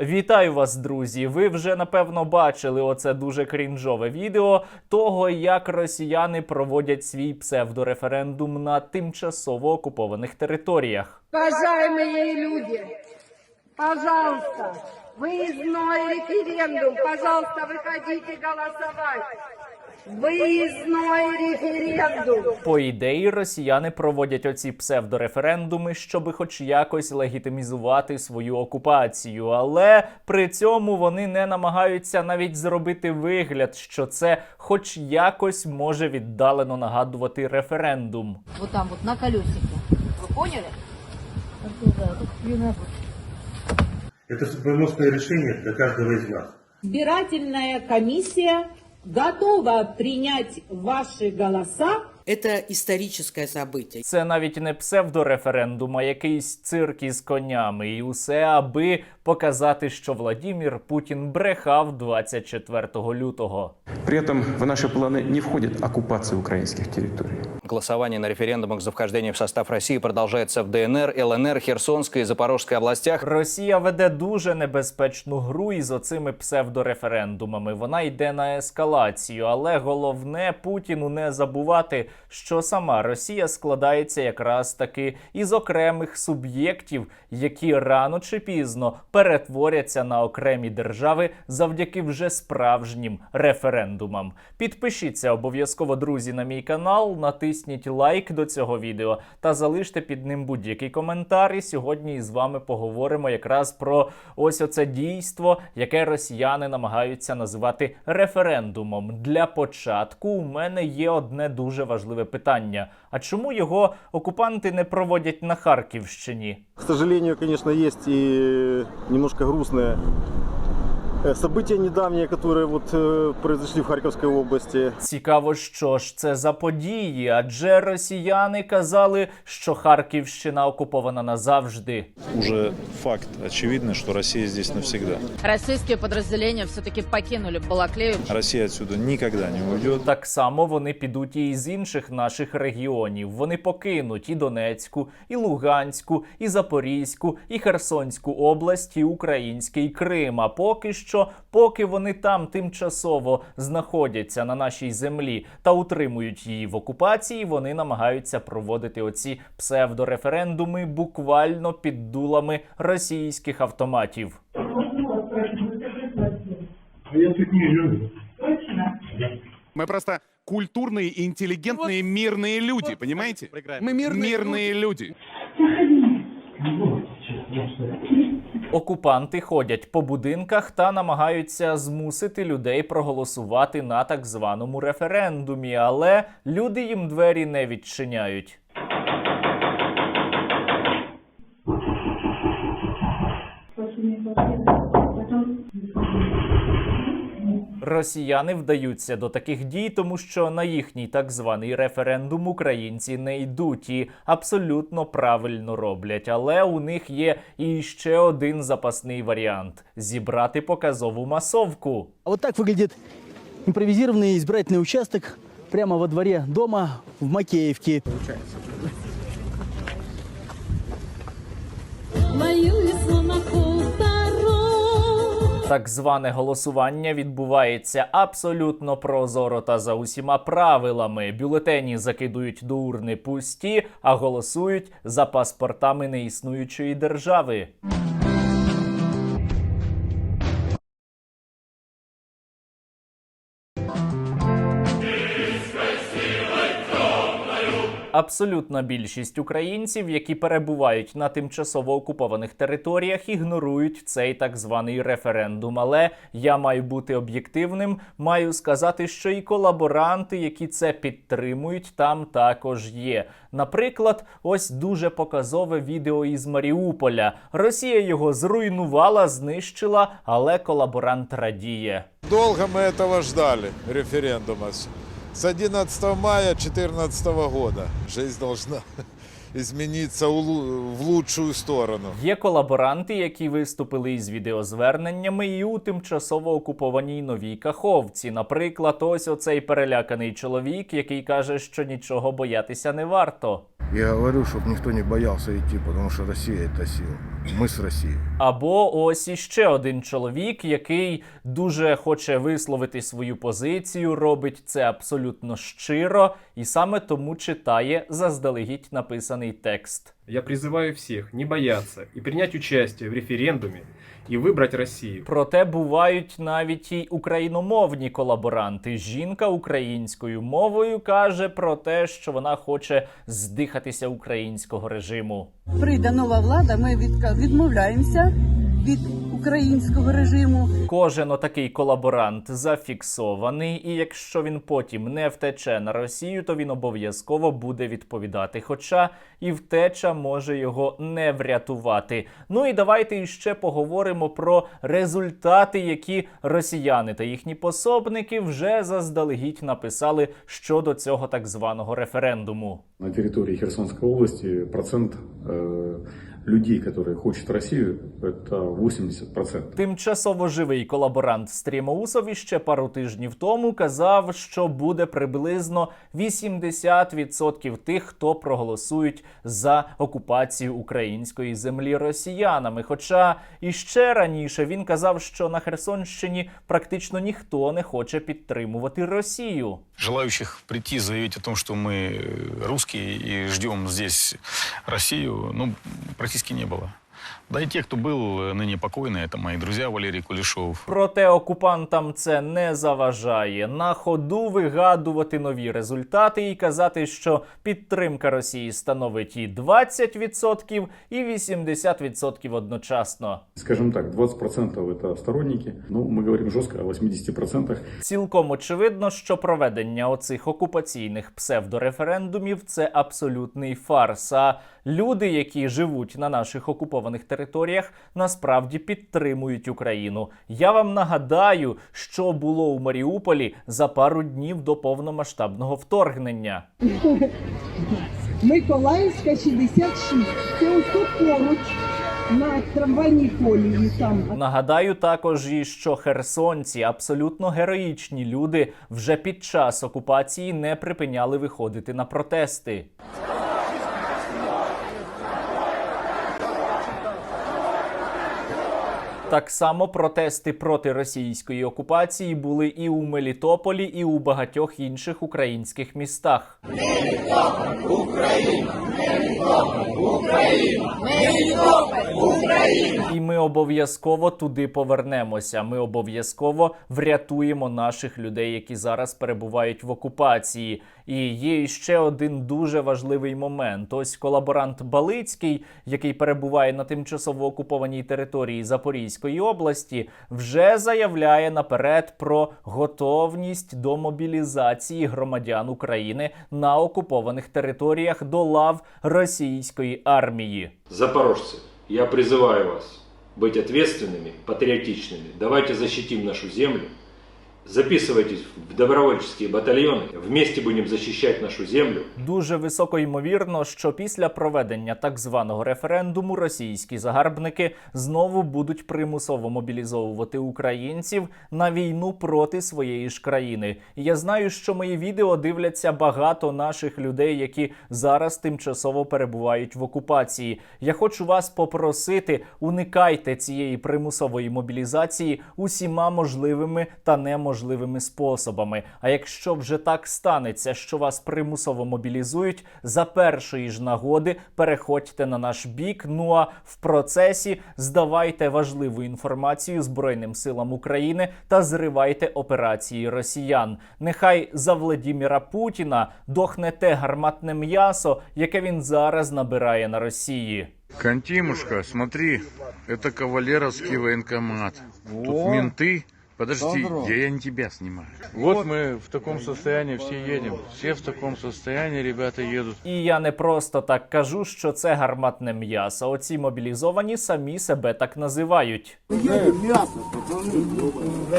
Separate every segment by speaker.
Speaker 1: Вітаю вас, друзі! Ви вже напевно бачили оце дуже крінжове відео того, як росіяни проводять свій псевдореферендум на тимчасово окупованих територіях.
Speaker 2: Уважаемые люди, пожалуйста, выездной референдум, пожалуйста, выходите голосовать. Выездной референдум.
Speaker 1: По ідеї, росіяни проводять оці псевдореферендуми, щоби хоч якось легітимізувати свою окупацію, але при цьому вони не намагаються навіть зробити вигляд, що це хоч якось може віддалено нагадувати референдум.
Speaker 3: Вот там вот на колесике. Вы поняли?
Speaker 4: Это судьбоносное решение для каждого из нас.
Speaker 5: Избирательная комиссия готова принять ваши голоса
Speaker 6: Это историческое событие.
Speaker 1: Це навіть не псевдореферендум, а якийсь цирк із конями, і усе аби показати, що Владімір Путін брехав 24 лютого.
Speaker 7: При этом в наши планы не входит оккупация украинских территорий.
Speaker 8: Голосование на референдумах за вхождение в состав России продолжается в ДНР, ЛНР, Херсонской и Запорожской областях.
Speaker 1: Росія веде дуже небезпечну гру із оцими псевдореферендумами. Вона йде на ескалацію, але головне Путіну не забувати, що сама Росія складається якраз таки із окремих суб'єктів, які рано чи пізно перетворяться на окремі держави завдяки вже справжнім референдумам. Підпишіться обов'язково, друзі, на мій канал, натисніть лайк до цього відео та залиште під ним будь-який коментар. І сьогодні із вами поговоримо якраз про ось оце дійство, яке росіяни намагаються називати референдумом. Для початку у мене є одне дуже важливе питання: а чому його окупанти не проводять на Харківщині?
Speaker 9: К сожалению, конечно, есть и немножко грустные э, события недавние, которые вот э, произошли в Харьковской области.
Speaker 1: Цікаво, що ж це за події, адже росіяни казали, що Харківщина окупована назавжди.
Speaker 10: уже факт очевидный, что Россия здесь навсегда.
Speaker 3: Российские подразделения все-таки покинули Балаклею.
Speaker 10: Россия отсюда никогда не уйдет.
Speaker 1: Так само вони підуть і з інших наших регіонів. Вони покинуть і Донецьку, і Луганську, і Запорізьку, і Херсонську область, і Український Крим. А поки що, поки вони там тимчасово знаходяться на нашій землі та утримують її в окупації, вони намагаються проводити оці псевдореферендуми буквально під дулами російських автоматів.
Speaker 11: Мы просто культурные, интеллигентные, мирные люди, понимаете? Мы мирные, люди.
Speaker 1: Окупанти ходять по будинках та намагаються змусити людей проголосувати на так званому референдумі, але люди їм двері не відчиняють. Росіяни вдаються до таких дій, тому що на їхній так званий референдум українці не йдуть і абсолютно правильно роблять. Але у них є і ще один запасний варіант зібрати показову масовку.
Speaker 12: А вот так выглядит импровизированный избирательный участок прямо во дворе дома в Макеевке.
Speaker 1: Так зване голосування відбувається абсолютно прозоро та за усіма правилами. Бюлетені закидують до урни пусті, а голосують за паспортами неіснуючої держави. Абсолютна більшість українців, які перебувають на тимчасово окупованих територіях, ігнорують цей так званий референдум. Але я маю бути об'єктивним, маю сказати, що і колаборанти, які це підтримують, там також є. Наприклад, ось дуже показове відео із Маріуполя. Росія його зруйнувала, знищила, але колаборант радіє.
Speaker 13: Долго мы этого ждали, референдума. С 11 мая 2014 года. Жизнь должна лу- в лучшую сторону.
Speaker 1: Є колаборанти, які виступили із відеозверненнями і у тимчасово окупованій новій Каховці. Наприклад, ось оцей переляканий чоловік, який каже, що нічого боятися не варто.
Speaker 9: Я говорю, чтобы никто не боялся идти, потому что Россия это сила.
Speaker 10: Мы з Россией.
Speaker 1: Або ось іще один чоловік, який дуже хоче висловити свою позицію, робить це абсолютно щиро, і саме тому читає заздалегідь написаний текст.
Speaker 14: Я призываю всіх не бояться і прийняти участь в референдумі і вибрати Росію.
Speaker 1: Проте бувають навіть і україномовні колаборанти. Жінка українською мовою каже про те, що вона хоче здихатися українського режиму.
Speaker 2: Прийде нова влада, ми відмовляємося від українського режиму.
Speaker 1: Кожен отакий колаборант зафіксований, і якщо він потім не втече на Росію, то він обов'язково буде відповідати. Хоча і втеча може його не врятувати. Ну і давайте іще поговоримо про результати, які росіяни та їхні пособники вже заздалегідь написали щодо цього так званого референдуму.
Speaker 7: На территории Херсонской области процент э, людей, которые хочет Россию, это 80%.
Speaker 1: Тимчасово живий колаборант Стрімоусов іще пару тижнів тому казав, що буде приблизно 80% тих, хто проголосують за окупацію української землі росіянами. Хоча іще раніше він казав, що на Херсонщині практично ніхто не хоче підтримувати Росію.
Speaker 10: Желающих прийти заявить о том, что мы э, русские и ждем здесь Россию, ну, практически не было. Да и те, кто был э, ныне покойный, это мои друзья Валерий Кулешов,
Speaker 1: Проте окупантам це не заважає на ходу вигадувати нові результати і казати, що підтримка Росії становить і 20%, і 80% одночасно.
Speaker 7: Скажем так, 20% это сторонники, ну, мы говорим жестко о 80%.
Speaker 1: Цілком очевидно, що проведення оцих окупаційних псевдореферендумів це абсолютний фарс. А люди, які живуть на наших окупованих територіях, насправді підтримують Україну. Я вам нагадаю, що було у Маріуполі за пару днів до повномасштабного вторгнення.
Speaker 2: Миколаївська 66. Це ось тут поруч на трамвайній колії там.
Speaker 1: Нагадаю також, і що херсонці, абсолютно героїчні люди, вже під час окупації не припиняли виходити на протести. Так само протести проти російської окупації були і у Мелітополі, і у багатьох інших українських містах. І ми обов'язково туди повернемося. Ми обов'язково врятуємо наших людей, які зараз перебувають в окупації. І є ще один дуже важливий момент. Ось колаборант Балицький, який перебуває на тимчасово окупованій території Запорізької області, вже заявляє наперед про готовність до мобілізації громадян України на окупованих територіях до лав російської армії.
Speaker 14: Запорожцы, я призываю вас быть ответственными, патриотичными. Давайте защитим нашу землю. Записывайтесь в добровольческие батальоны. Вместе будем защищать нашу землю.
Speaker 1: Дуже високо ймовірно, що після проведення так званого референдуму російські загарбники знову будуть примусово мобілізовувати українців на війну проти своєї ж країни. Я знаю, що мої відео дивляться багато наших людей, які зараз тимчасово перебувають в окупації. Я хочу вас попросити, уникайте цієї примусової мобілізації усіма можливими та неможливими способами. А якщо вже так станеться, що вас примусово мобілізують, за першої ж нагоди переходьте на наш бік. Ну а в процесі здавайте важливу інформацію Збройним силам України та зривайте операції росіян. Нехай за Владіміра Путіна дохне те гарматне м'ясо, яке він зараз набирає на Росії.
Speaker 10: Кантимушка, смотри, это кавалеровский военкомат. Тут менты. Подожди, я, я не тебя снимаю. Вот мы в таком состоянии все едем. Все в таком состоянии, ребята едут.
Speaker 1: І я не просто так кажу, що це гарматне м'ясо. Оці мобілізовані самі себе так називають.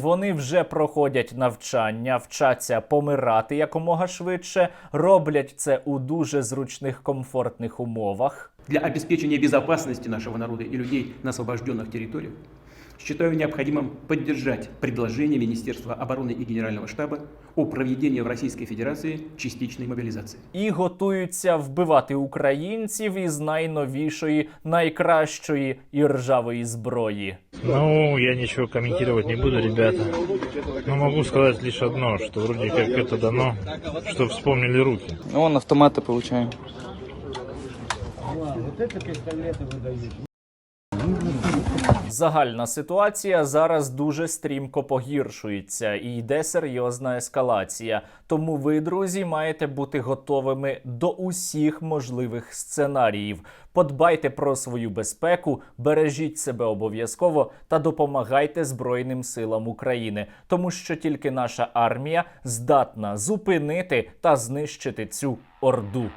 Speaker 1: Вони вже проходять навчання, вчаться помирати якомога швидше, роблять це у дуже зручних комфортних умовах.
Speaker 12: Для обеспечения безопасности нашего народа и людей на освобожденных территориях
Speaker 15: считаю необходимым поддержать предложение Министерства обороны и Генерального штаба о проведении в Российской Федерации частичной мобилизации.
Speaker 1: і готуються вбивати українців із найновішої, найкращої і ржавої зброї.
Speaker 16: Ну, я ничего комментировать не буду, ребята. Но могу сказать лишь одно, что вроде как это дано, что вспомнили руки.
Speaker 17: Ну, он автоматы получаем.
Speaker 1: Загальна ситуація зараз дуже стрімко погіршується і йде серйозна ескалація. Тому ви, друзі, маєте бути готовими до усіх можливих сценаріїв. Подбайте про свою безпеку, бережіть себе обов'язково та допомагайте Збройним силам України, тому що тільки наша армія здатна зупинити та знищити цю орду.